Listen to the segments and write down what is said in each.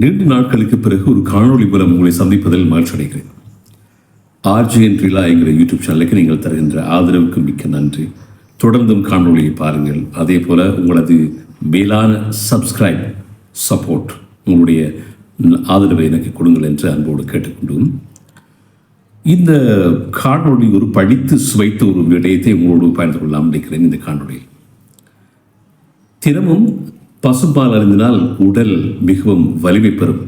நீண்ட நாட்களுக்கு பிறகு ஒரு காணொளி மூலம் உங்களை சந்திப்பதில் மகிழ்ச்சி அடைகிறேன். ஆர்ஜிஎன் ரிலா என்கிற யூடியூப் சேனலுக்கு நீங்கள் தருகின்ற ஆதரவுக்கு மிக்க நன்றி. தொடர்ந்தும் காணொளியை பாருங்கள். அதே போல் உங்களது மேலான சப்ஸ்கிரைப் சப்போர்ட் உங்களுடைய ஆதரவை எனக்கு கொடுங்கள் என்று அன்போடு கேட்டுக்கொண்டோம். இந்த காணொளி ஒரு படித்து சுவைத்த ஒரு விடயத்தை உங்களோடு பகிர்ந்து கொள்ளலாம் நினைக்கிறேன் இந்த காணொலியில் தினமும் பசும்பால் அருந்தினால் உடல் மிகவும் வலிமை பெறும்.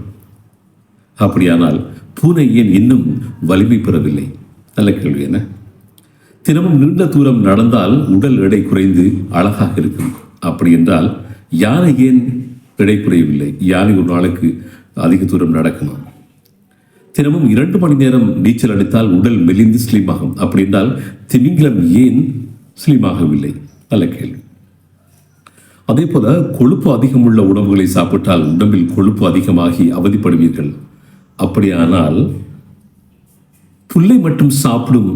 அப்படியானால் பூனை ஏன் இன்னும் வலிமை பெறவில்லை? நல்ல கேள்வி என்ன? தினமும் நீண்ட தூரம் நடந்தால் உடல் எடை குறைந்து அழகாக இருக்கும். அப்படி என்றால் யானை ஏன் எடை குறையவில்லை? யானை ஒரு நாளுக்கு அதிக தூரம் நடக்குமா? தினமும் இரண்டு மணி நேரம் நீச்சல் அடித்தால் உடல் மெலிந்து ஸ்லிம் ஆகும். அப்படி என்றால் திமிங்கிலம் ஏன் ஸ்லிம் ஆகவில்லை? நல்ல கேள்வி. அதே போல கொழுப்பு அதிகம் உள்ள உணவுகளை சாப்பிட்டால் உடம்பில் கொழுப்பு அதிகமாகி அவதிப்படுவீர்கள். அப்படியானால் புல்லை மட்டும் சாப்பிடும்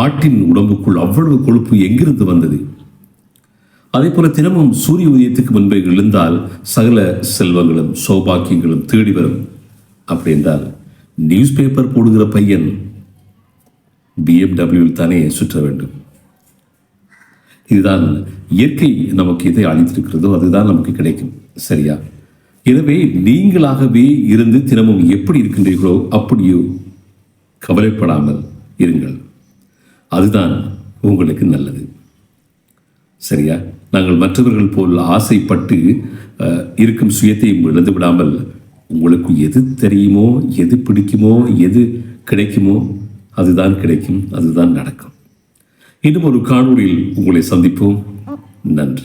ஆட்டின் உடம்புக்குள் அவ்வளவு கொழுப்பு எங்கிருந்து வந்தது? அதே போல தினமும் சூரிய உதயத்துக்கு முன்பே எழுந்தால் சகல செல்வங்களும் சௌபாக்கியங்களும் தேடி வரும். அப்படி என்றால் நியூஸ் பேப்பர் போடுகிற பையன் பிஎம்டபிள்யூவில் தானே சுற்ற வேண்டும். இதுதான் இயற்கை நமக்கு எதை அளித்திருக்கிறதோ அதுதான் நமக்கு கிடைக்கும். சரியா? எனவே நீங்களாகவே இருந்து தினமும் எப்படி இருக்கின்றீர்களோ அப்படியோ கவலைப்படாமல் இருங்கள். அதுதான் உங்களுக்கு நல்லது. சரியா? நாங்கள் மற்றவர்கள் போல் ஆசைப்பட்டு இருக்கும் சுயத்தையும் இழந்து விடாமல் உங்களுக்கு எது தெரியுமோ எது பிடிக்குமோ எது கிடைக்குமோ அதுதான் கிடைக்கும் அதுதான் நடக்கும். இன்னும் ஒரு காணொளியில் உங்களை சந்திப்போம். நன்றி.